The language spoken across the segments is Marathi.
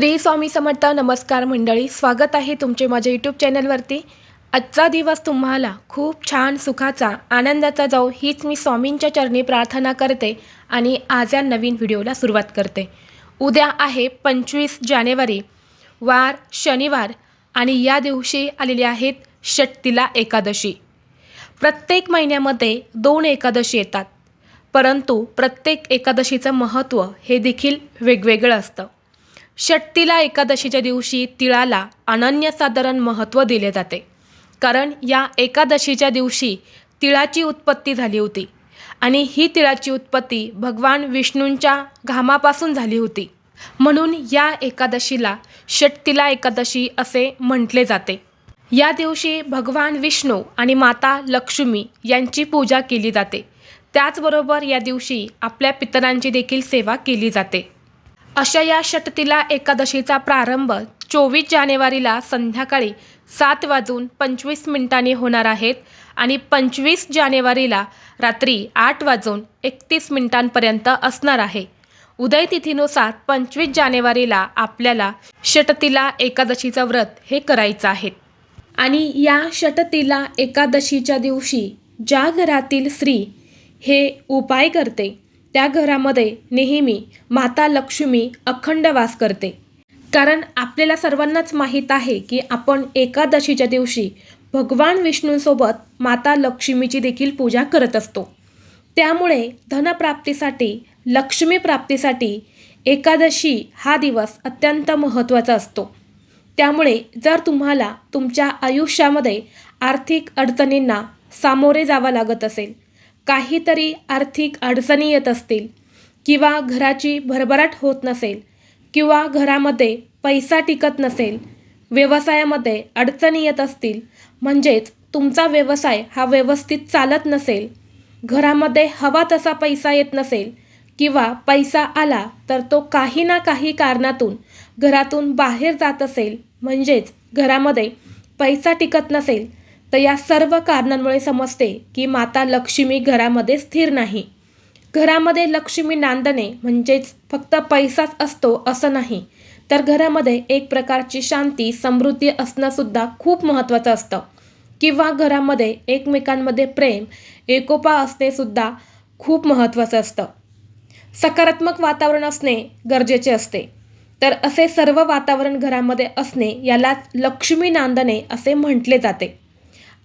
श्री स्वामी समर्थ नमस्कार मंडळी स्वागत आहे तुमचे माझ्या यूट्यूब चॅनलवरती आजचा दिवस तुम्हाला खूप छान सुखाचा आनंदाचा जाऊ हीच मी स्वामींच्या चरणी प्रार्थना करते आणि आज या नवीन व्हिडिओला सुरुवात करते. उद्या आहे पंचवीस जानेवारी वार शनिवार आणि या दिवशी आलेली आहेत षटतिला एकादशी. प्रत्येक महिन्यामध्ये दोन एकादशी येतात परंतु प्रत्येक एकादशीचं महत्त्व हे देखील वेगवेगळं असतं. षटतिला एकादशीच्या दिवशी तिळाला अनन्यसाधारण महत्त्व दिले जाते. कारण या एकादशीच्या दिवशी तिळाची उत्पत्ती झाली होती आणि ही तिळाची उत्पत्ती भगवान विष्णूंच्या घामापासून झाली होती. म्हणून या एकादशीला षटतिला एकादशी असे म्हटले जाते. या दिवशी भगवान विष्णू आणि माता लक्ष्मी यांची पूजा केली जाते. त्याचबरोबर या दिवशी आपल्या पितरांची देखील सेवा केली जाते. अशा या षटतिला एकादशीचा प्रारंभ चोवीस जानेवारीला संध्याकाळी सात वाजून पंचवीस मिनिटांनी होणार आहेत आणि पंचवीस जानेवारीला रात्री आठ वाजून एकतीस मिनिटांपर्यंत असणार आहे. उदय तिथीनुसार पंचवीस जानेवारीला आपल्याला षटतिला एकादशीचं व्रत हे करायचं आहे. आणि या षटतिला एकादशीच्या दिवशी ज्या घरातील स्त्री हे उपाय करते. त्या घरामध्ये नेहमी माता लक्ष्मी अखंड वास करते. कारण आपल्याला सर्वांनाच माहीत आहे की आपण एकादशीच्या दिवशी भगवान विष्णूंसोबत माता लक्ष्मीची देखील पूजा करत असतो. त्यामुळे धनप्राप्तीसाठी लक्ष्मी प्राप्तीसाठी एकादशी हा दिवस अत्यंत महत्त्वाचा असतो. त्यामुळे जर तुम्हाला तुमच्या आयुष्यामध्ये आर्थिक अडचणींना सामोरे जावं लागत असेल काहीतरी आर्थिक अडचणी येत असतील किंवा घराची भरभराट होत नसेल किंवा घरामध्ये पैसा टिकत नसेल व्यवसायामध्ये अडचणी येत असतील म्हणजेच तुमचा व्यवसाय हा व्यवस्थित चालत नसेल घरामध्ये हवा तसा पैसा येत नसेल किंवा पैसा आला तर तो काही ना काही कारणातून घरातून बाहेर जात असेल म्हणजेच घरामध्ये पैसा टिकत नसेल तर या सर्व कारणांमुळे समजते की माता लक्ष्मी घरामध्ये स्थिर नाही. घरामध्ये लक्ष्मी नांदणे म्हणजेच फक्त पैसाच असतो असं नाही तर घरामध्ये एक प्रकारची शांती समृद्धी असणंसुद्धा खूप महत्त्वाचं असतं. किंवा घरामध्ये एकमेकांमध्ये प्रेम एकोपा असणेसुद्धा खूप महत्त्वाचं असतं. सकारात्मक वातावरण असणे गरजेचे असते. तर असे सर्व वातावरण घरामध्ये असणे यालाच लक्ष्मी नांदणे असे म्हटले जाते.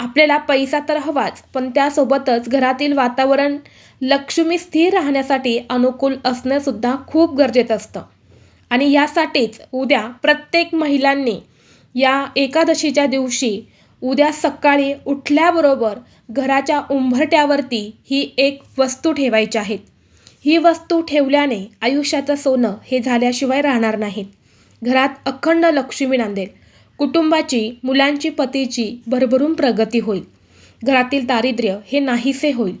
आपल्याला पैसा तर हवाच पण त्यासोबतच घरातील वातावरण लक्ष्मी स्थिर राहण्यासाठी अनुकूल असणंसुद्धा खूप गरजेचं असतं. आणि यासाठीच उद्या प्रत्येक महिलांनी या एकादशीच्या दिवशी उद्या सकाळी उठल्याबरोबर घराच्या उंबरट्यावरती ही एक वस्तू ठेवायची आहेत ही वस्तू ठेवल्याने आयुष्याचं सोनं हे झाल्याशिवाय राहणार नाहीत घरात अखंड लक्ष्मी नांदेल कुटुंबाची मुलांची पतीची भरभरून प्रगती होईल. घरातील दारिद्र्य हे नाहीसे होईल.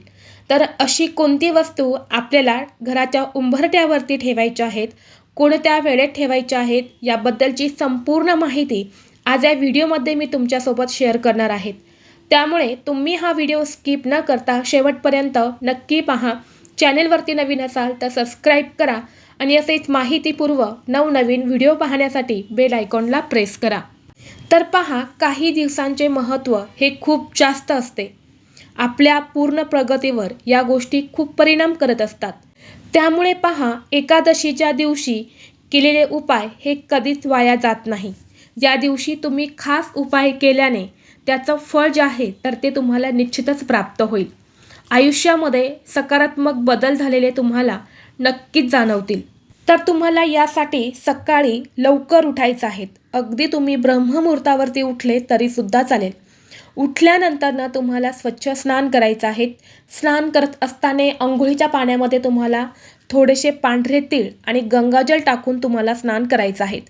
तर अशी कोणती वस्तू आपल्याला घराच्या उंबरट्यावरती ठेवायच्या आहेत कोणत्या वेळेत ठेवायच्या आहेत याबद्दलची संपूर्ण माहिती आज या व्हिडिओमध्ये मी तुमच्यासोबत शेअर करणार आहेत त्यामुळे तुम्ही हा व्हिडिओ स्किप न करता शेवटपर्यंत नक्की पहा. चॅनेलवरती नवीन असाल तर सबस्क्राईब करा आणि असेच माहितीपूर्व नवनवीन व्हिडिओ पाहण्यासाठी बेल आयकॉनला प्रेस करा. तर पहा काही दिवसांचे महत्त्व हे खूप जास्त असते. आपल्या पूर्ण प्रगतीवर या गोष्टी खूप परिणाम करत असतात. त्यामुळे पहा एकादशीच्या दिवशी केलेले उपाय हे कधीच वाया जात नाही. या दिवशी तुम्ही खास उपाय केल्याने त्याचं फळ जे आहे तर ते तुम्हाला निश्चितच प्राप्त होईल. आयुष्यामध्ये सकारात्मक बदल झालेले तुम्हाला नक्कीच जाणवतील. तर तुम्हाला यासाठी सकाळी लवकर उठायचं आहे. अगदी तुम्ही ब्रह्ममुहूर्तावरती उठले तरीसुद्धा चालेल. उठल्यानंतर ना तुम्हाला स्वच्छ स्नान करायचं आहे. स्नान करत असताना अंघोळीच्या पाण्यामध्ये तुम्हाला थोडेसे पांढरे तीळ आणि गंगाजल टाकून तुम्हाला स्नान करायचं आहे.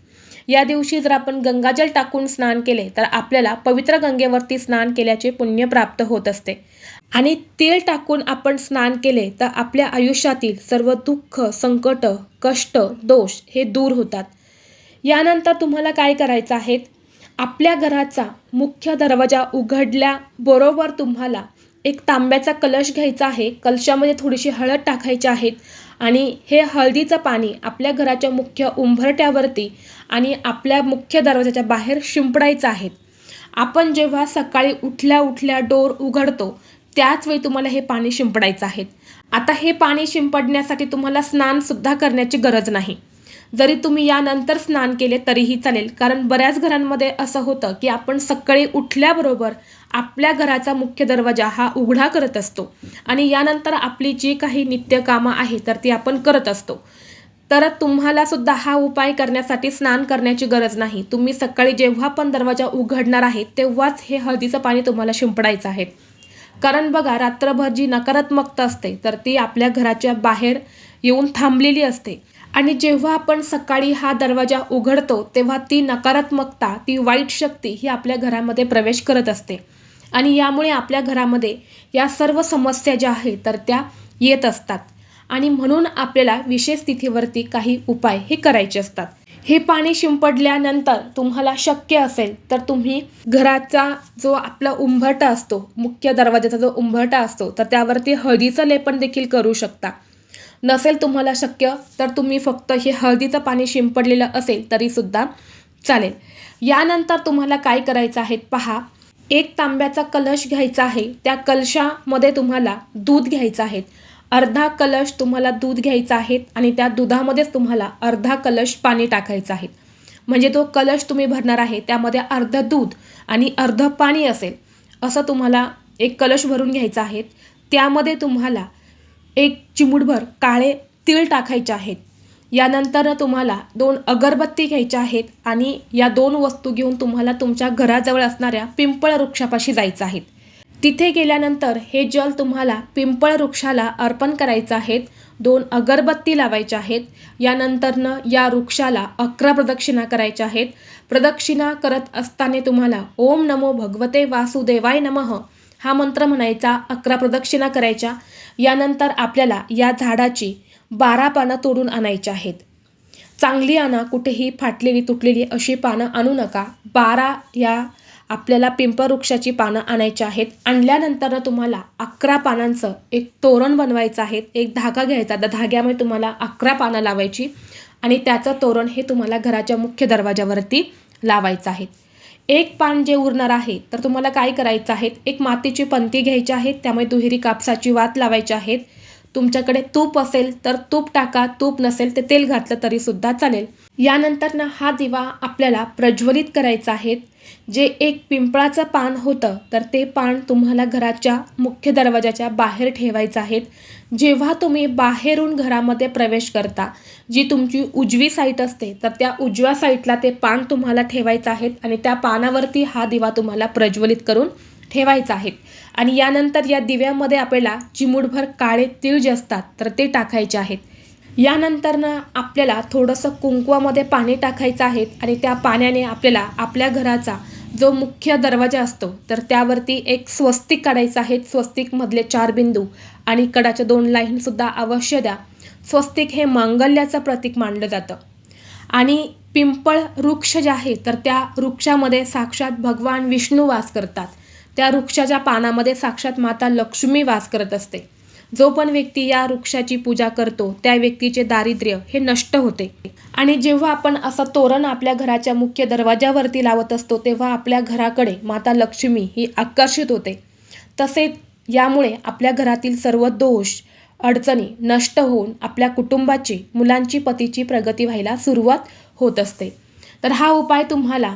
या दिवशी जर आपण गंगाजल टाकून स्नान केले तर आपल्याला पवित्र गंगेवरती स्नान केल्याचे पुण्य प्राप्त होत असते. आणि तीळ टाकून आपण स्नान केले तर आपल्या आयुष्यातील सर्व दुःख संकट कष्ट दोष हे दूर होतात. यानंतर तुम्हाला काय करायचं आहे? आपल्या घराचा मुख्य दरवाजा उघडल्याबरोबर तुम्हाला एक तांब्याचा कलश घ्यायचा आहे. कलशामध्ये थोडीशी हळद टाकायची आहेत आणि हे हळदीचं पाणी आपल्या घराच्या मुख्य उंबरट्यावरती आणि आपल्या मुख्य दरवाजाच्या बाहेर शिंपडायचं आहे. आपण जेव्हा सकाळी उठल्या उठल्या डोर उघडतो त्याच वेळी तुम्हाला हे पाणी शिंपडायचं आहे. आता हे पाणी शिंपडण्यासाठी तुम्हाला स्नानसुद्धा करण्याची गरज नाही. जरी तुम्ही यानंतर स्नान केले तरीही चालेल. कारण बऱ्याच घरांमध्ये असं होतं की आपण सकाळी उठल्याबरोबर आपल्या घराचा मुख्य दरवाजा हा उघडा करत असतो. आणि यानंतर आपली जी काही नित्यकामं आहे तर ती आपण करत असतो. तर तुम्हाला सुद्धा हा उपाय करण्यासाठी स्नान करण्याची गरज नाही. तुम्ही सकाळी जेव्हा पण दरवाजा उघडणार आहे तेव्हाच हे हळदीचं पाणी तुम्हाला शिंपडायचं आहे. कारण बघा रात्रभर जी नकारात्मकता असते तर ती आपल्या घराच्या बाहेर येऊन थांबलेली असते. आणि जेव्हा आपण सकाळी हा दरवाजा उघडतो तेव्हा ती नकारात्मकता ती वाईट शक्ती ही आपल्या घरामध्ये प्रवेश करत असते. आणि यामुळे आपल्या घरामध्ये या सर्व समस्या ज्या आहेत तर त्या येत असतात. आणि म्हणून आपल्याला विशेष तिथीवरती काही उपाय हे करायचे असतात. हे पाणी शिंपडल्यानंतर तुम्हाला शक्य असेल तर तुम्ही घराचा जो आपला उंबरटा असतो मुख्य दरवाजाचा जो उंबरटा असतो तर त्यावरती हळदीचं लेपन देखील करू शकता. नसेल तुम्हाला शक्य तर तुम्ही फक्त हे हळदीचं पाणी शिंपडलेलं असेल तरीसुद्धा चालेल. यानंतर तुम्हाला काय करायचं आहे पहा. एक तांब्याचा कलश घ्यायचा आहे. त्या कलशामध्ये तुम्हाला दूध घ्यायचं आहे. अर्धा कलश तुम्हाला दूध घ्यायचा आहे आणि त्या दुधामध्येच तुम्हाला अर्धा कलश पाणी टाकायचं आहे. म्हणजे तो कलश तुम्ही भरणार आहे त्यामध्ये अर्धं दूध आणि अर्ध पाणी असेल. असं तुम्हाला एक कलश भरून घ्यायचा आहे. त्यामध्ये तुम्हाला एक चिमूटभर काळे तीळ टाकायचे आहेत. यानंतर तुम्हाला दोन अगरबत्ती घ्यायच्या आहेत आणि या दोन वस्तू घेऊन तुम्हाला तुमच्या घराजवळ असणाऱ्या पिंपळ वृक्षापाशी जायचं आहे. तिथे गेल्यानंतर हे जल तुम्हाला पिंपळ वृक्षाला अर्पण करायचं आहेत. दोन अगरबत्ती लावायच्या आहेत. यानंतरनं या वृक्षाला अकरा प्रदक्षिणा करायच्या आहेत. प्रदक्षिणा करत असताना तुम्हाला ओम नमो भगवते वासुदेवाय नमः. हा मंत्र म्हणायचा अकरा प्रदक्षिणा करायच्या. यानंतर आपल्याला या झाडाची बारा पानं तोडून आणायची आहेत. चांगली आणा कुठेही फाटलेली तुटलेली अशी पानं आणू नका. बारा या आपल्याला पिंपळ वृक्षाची पानं आणायची आहेत. आणल्यानंतर तुम्हाला अकरा पानांचं एक तोरण बनवायचं आहे. एक धागा घ्यायचा त्या धाग्यामध्ये तुम्हाला अकरा पानं लावायची आणि त्याचं तोरण हे तुम्हाला घराच्या मुख्य दरवाजावरती लावायचं आहे. एक पान जे उरणार आहे तर तुम्हाला काय करायचं आहे? एक मातीची पंती घ्यायची आहे त्यामुळे दुहेरी कापसाची वात लावायची आहेत तुमच्याकडे तूप असेल तर तूप टाका. तूप नसेल ते तेल घातलं तरी सुद्धा चालेल. यानंतर ना हा दिवा आपल्याला प्रज्वलित करायचा आहे. जे एक पिंपळाचं पान होतं तर ते पान तुम्हाला घराच्या मुख्य दरवाजाच्या बाहेर ठेवायचं आहे जेव्हा तुम्ही बाहेरून घरामध्ये प्रवेश करता जी तुमची उजवी साईट असते तर त्या उजव्या साईटला ते पान तुम्हाला ठेवायचं आहे आणि त्या पानावरती हा दिवा तुम्हाला प्रज्वलित करून ठेवायचा आहे. आणि यानंतर या दिव्यामध्ये आपल्याला चिमूटभर काळे तीळ जे असतात तर ते टाकायचे आहेत. यानंतरनं आपल्याला थोडंसं कुंकवामध्ये पाणी टाकायचं आहे आणि त्या पाण्याने आपल्याला आपल्या घराचा जो मुख्य दरवाजा असतो तर त्यावरती एक स्वस्तिक काढायचं आहे. स्वस्तिकमधले चार बिंदू आणि कडाच्या दोन लाईनसुद्धा अवश्य द्या. स्वस्तिक हे मांगल्याचं प्रतीक मानलं जातं. आणि पिंपळ वृक्ष जे आहे तर त्या वृक्षामध्ये साक्षात भगवान विष्णू वास करतात. त्या वृक्षाच्या पानामध्ये साक्षात माता लक्ष्मी वास करत असते. जो पण व्यक्ती या वृक्षाची पूजा करतो त्या व्यक्तीचे दारिद्र्य हे नष्ट होते. आणि जेव्हा आपण असं तोरण आपल्या घराच्या मुख्य दरवाजावरती लावत असतो तेव्हा आपल्या घराकडे माता लक्ष्मी ही आकर्षित होते. तसेच यामुळे आपल्या घरातील सर्व दोष अडचणी नष्ट होऊन आपल्या कुटुंबाची मुलांची पतीची प्रगती व्हायला सुरुवात होत असते. तर हा उपाय तुम्हाला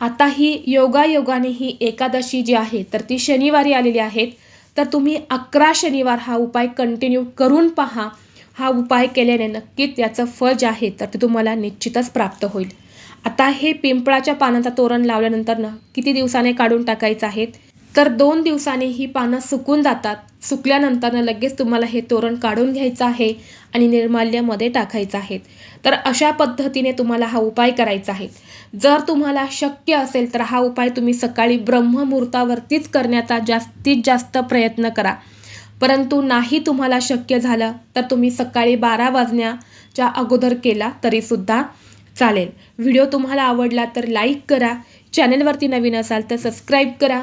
आता ही योगायोगाने ही एकादशी जी आहे तर ती शनिवारी आलेली आहेत तर तुम्ही अकरा शनिवार हा उपाय कंटिन्यू करून पहा. हा उपाय केल्याने नक्कीच याचं फळ जे आहे तर ते तुम्हाला निश्चितच प्राप्त होईल. आता हे पिंपळाच्या पानाचा तोरण लावल्यानंतर ना किती दिवसाने काढून टाकायचं आहेत तर दोन दिवसांनी ही पानं सुकून जातात. सुकल्यानंतर लगेच तुम्हाला हे तोरण काढून घ्यायचं आहे आणि निर्माल्यामध्ये टाकायचं आहे. तर अशा पद्धतीने तुम्हाला हा उपाय करायचा आहे. जर तुम्हाला शक्य असेल तर हा उपाय तुम्ही सकाळी ब्रह्ममुहूर्तावरतीच करण्याचा जास्तीत जास्त प्रयत्न करा. परंतु नाही तुम्हाला शक्य झालं तर तुम्ही सकाळी बारा वाजण्याच्या अगोदर केला तरीसुद्धा चालेल. व्हिडिओ तुम्हाला आवडला तर लाईक करा. चॅनलवरती नवीन असाल तर सबस्क्राईब करा.